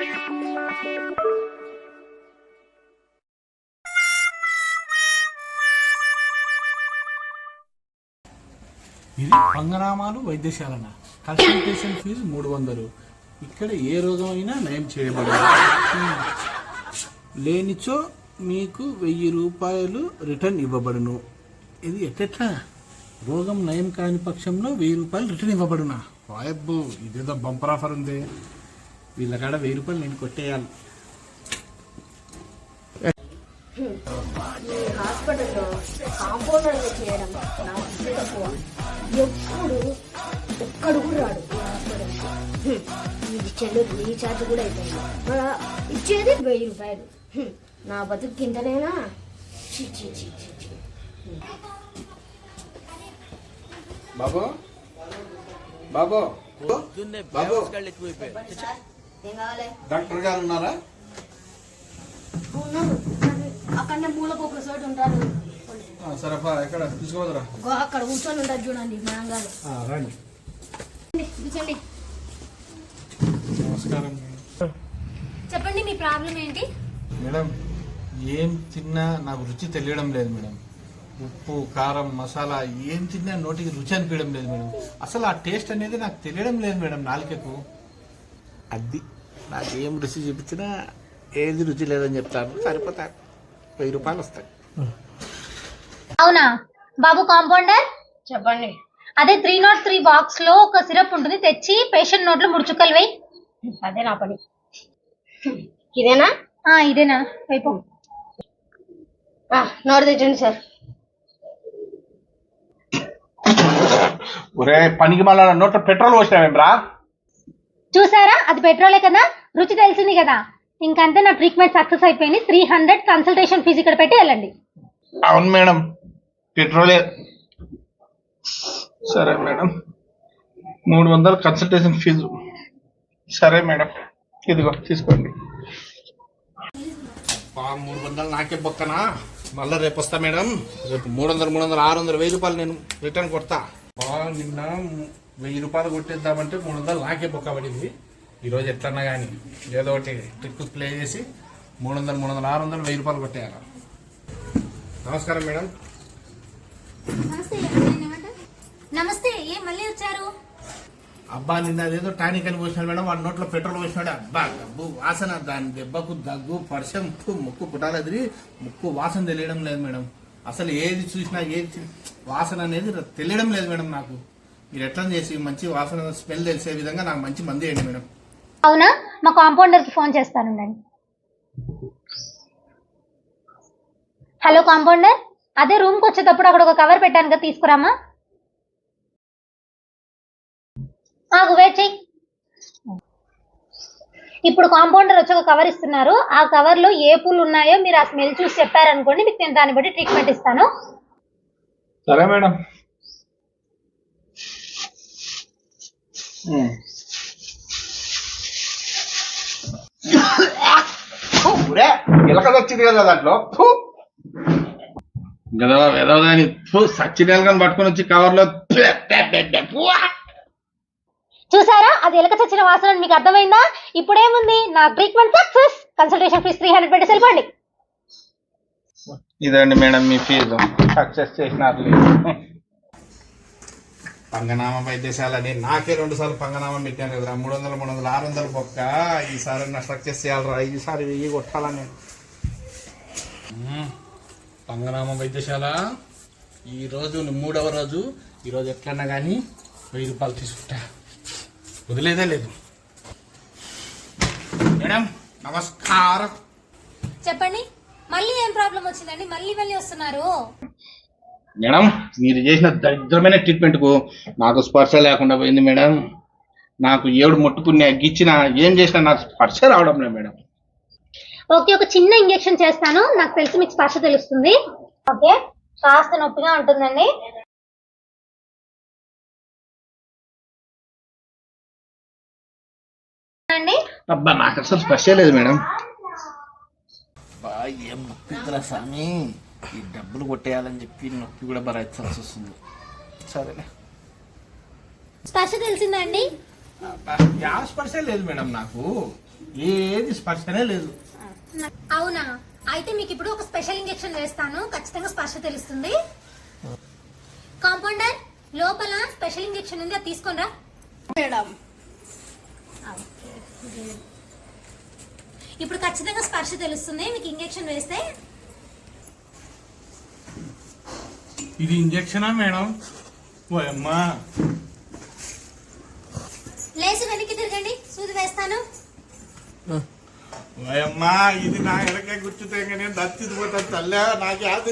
ఇది పంగనామాలు వైద్యశాలన. Consultation fee మూడు వందలు. ఇక్కడ ఏ రోగం అయినా నయం చేయబడదు. లేనిచో మీకు వెయ్యి రూపాయలు రిటర్న్ ఇవ్వబడును. ఇది ఎట్లెట్లా? రోగం నయం కాని పక్షంలో వెయ్యి రూపాయలు రిటర్న్ ఇవ్వబడునా? వాయబ్బు ఇదేదో బంపర్ ఆఫర్ ఉంది. వీళ్ళ కాడ వెయ్యి రూపాయలు నేను కొట్టేయాలి. హాస్పిటల్లో కాంపౌండర్గా చేయడం నా తక్కువ. ఎప్పుడు ఒక్కడు కూడా రాడు. ఇది చెల్లు రీఛార్జ్ కూడా అయిపోయింది. ఇచ్చేది వెయ్యి రూపాయలు. నా బతుకు కిందనేనా. బాబు? బాబు? బాబు? డాక్టర్ గారు ఉన్నారా? అక్కడనే ఒక చోటు ఉంటారు. సరేపా ఎక్కడ? తీసుకోవద్దురా గో అక్కడ కూర్చొని ఉంటారు చూడండి మనంగారు రండి కూర్చోండి. నమస్కారం. చెప్పండి మీ ప్రాబ్లం ఏంటి? మేడం ఏం తిన్నా నాకు రుచి తెలియడం లేదు మేడం. ఉప్పు కారం మసాలా ఏం తిన్నా నోటికి రుచి అనిపించడం లేదు మేడం. అసలు ఆ టేస్ట్ అనేది నాకు తెలియడం లేదు మేడం నాలుకకు. అది. నాకు ఏం రుచి చూపించినా ఏది రుచి లేదని చెప్తాను. సరిపోతాయి వెయ్యి రూపాయలు వస్తాయి. అవునా? బాబు కాంపౌండర్? చెప్పండి. అదే త్రీ నాట్ త్రీ బాక్స్లో ఒక సిరప్ ఉంటుంది. తెచ్చి పేషెంట్ నోట్లో ముడుచుకలు వేయి. అదే నా పని. ఇదేనా? ఆ, ఇదేనా? వైపు నోరు తెచ్చండి సార్. ఒరే పనికి మళ్ళా నోట్లో పెట్రోల్ పోసినావేం రా చూసారా? అది పెట్రోలే కదా? రుచి తెలిసింది కదా? ఇంకంతే నా ట్రీట్మెంట్ సక్సెస్ అయిపోయింది. త్రీ హండ్రెడ్ కన్సల్టేషన్ ఫీజు ఇక్కడ పెట్టి వెళ్ళండి. అవును మేడం. పెట్రోలే. సరే మేడం. మూడు వందలు కన్సల్టేషన్ ఫీజు సరే మేడం. ఇదిగో తీసుకోండి. మూడు వందలు నాకే బొక్కనా? మళ్ళీ రేపు వస్తా మేడం. రేపు మూడు వందలు మూడు వందలు ఆరు వందలు వెయ్యి రూపాయలు నేను రిటర్న్ కొడతా. నిన్న వెయ్యి రూపాయలు కొట్టేద్దామంటే మూడు వందలు నాకే బొక్క పడింది. ఈరోజు ఎట్లన్నా కానీ ఏదో ఒకటి ట్రిక్ ప్లే చేసి మూడు వందలు మూడు వందలు ఆరు వందలు వెయ్యి రూపాయలు కొట్టేయాలి? నమస్కారం మేడం. నమస్తే ఏ మళ్ళీ వచ్చారు? అబ్బా నిన్న అదేదో టానిక్ అని పోసినాడు మేడం. వాడి నోట్లో పెట్రోల్ పోసినాడు. అబ్బా డబ్బు వాసన. దాని దెబ్బకు దగ్గు పర్షం ముక్కు పుటాలదిరి ముక్కు వాసన తెలియడం లేదు మేడం. అసలు ఏది చూసినా ఏది వాసన అనేది తెలియడం లేదు మేడం నాకు. మీరు ఎట్లా చేసి మంచి వాసన స్మెల్ తెలిసే విధంగా నాకు మంచి మంది వేయండి మేడం. అవునా? మా కాంపౌండర్కి ఫోన్ చేస్తానుండండి. Hello compounder? అదే రూమ్కి వచ్చేటప్పుడు అక్కడ ఒక కవర్ పెట్టాను కదా తీసుకురామా? ఆగు వెయిట్ చెయ్యి ఇప్పుడు కాంపౌండర్ వచ్చి ఒక కవర్ ఇస్తున్నారు. ఆ కవర్లో ఏ పూలు ఉన్నాయో మీరు ఆ స్మెల్ చూసి చెప్పారనుకోండి మీకు నేను దాన్ని బట్టి ట్రీట్మెంట్ ఇస్తాను. సరే మేడం. ఎలక వచ్చింది కదా దాంట్లో. గదవ వెదవదాని. సచ్చిన ఎలకని పట్టుకొని వచ్చి కవర్లో చూసారా? అది ఎలక చచ్చిన వాసన అని మీకు అర్థమైందా? ఇప్పుడేముంది? నా treatment success consultation fees three hundred పెట్టి వెళ్ళిపోండి. ఇదండి మేడం మీ ఫీజు. సక్సెస్ చేసినారు పంగనామ వైద్యశాలని నాకే రెండు సార్లు పంగనామం పెట్టాను కదరా. మూడు వందలు మూడు వందలు ఆరు వందలు బొక్క. ఈసారి నా సక్సెస్ చేయాలరా. ఈసారి వెయ్యి కొట్టాలా నేను. పంగనామ వైద్యశాల. ఈ రోజు మూడవ రోజు. ఈ రోజు ఎట్లన్నా కానీ వెయ్యి రూపాయలు తీసుకుంటా. వదిలేదే లేదు. మేడం నమస్కారం. చెప్పండి మళ్ళీ ఏం ప్రాబ్లం వచ్చిందండి? మళ్ళీ మళ్ళీ వస్తున్నారు. మేడం మీరు చేసిన దరిద్రమైన ట్రీట్మెంట్కు నాకు స్పర్శ లేకుండా పోయింది మేడం. నాకు ఏడు ముట్టుకుని అగ్గిచ్చిన ఏం చేసినా నాకు స్పర్శ రావడం లేదు మేడం. ఓకే ఒక చిన్న ఇంజెక్షన్ చేస్తాను. నాకు తెలిసి మీకు స్పర్శ తెలుస్తుంది. ఓకే కాస్త నొప్పిగా ఉంటుందండి. అబ్బా నాకు అసలు స్పర్శ లేదు మేడం. ఏం నొప్పి స్వామి ఈ డబ్బులు కొట్టేయాలని చెప్పి నొప్పి కూడా భరించాల్సి వస్తుంది. సరేలే స్పర్శ తెలిసిందండి యా స్పర్శ లేదు మేడం నాకు. ఏది స్పర్శనే లేదు. అవునా? అయితే మీకు ఇప్పుడు ఒక స్పెషల్ ఇంజెక్షన్ వేస్తాను. ఖచ్చితంగా స్పర్శ తెలుస్తుంది. కాంపౌండర్ లోపల స్పెషల్ ఇంజెక్షన్ ఉంది అది తీసుకోనరా మేడం ఇప్పుడు ఖచ్చితంగా స్పర్శ తెలుస్తుంది. మీకు ఇంజెక్షన్ వేస్తే? ఇది ఇంజక్షనా మేడం? ఓ అమ్మా. లేచి వెనక్కి తిరగండి. సూది వేస్తాను. ఓ అమ్మా ఇది నా వెనకే గుర్తుతే నేను దచ్చిపోతాను తల్లా. నాకు యాద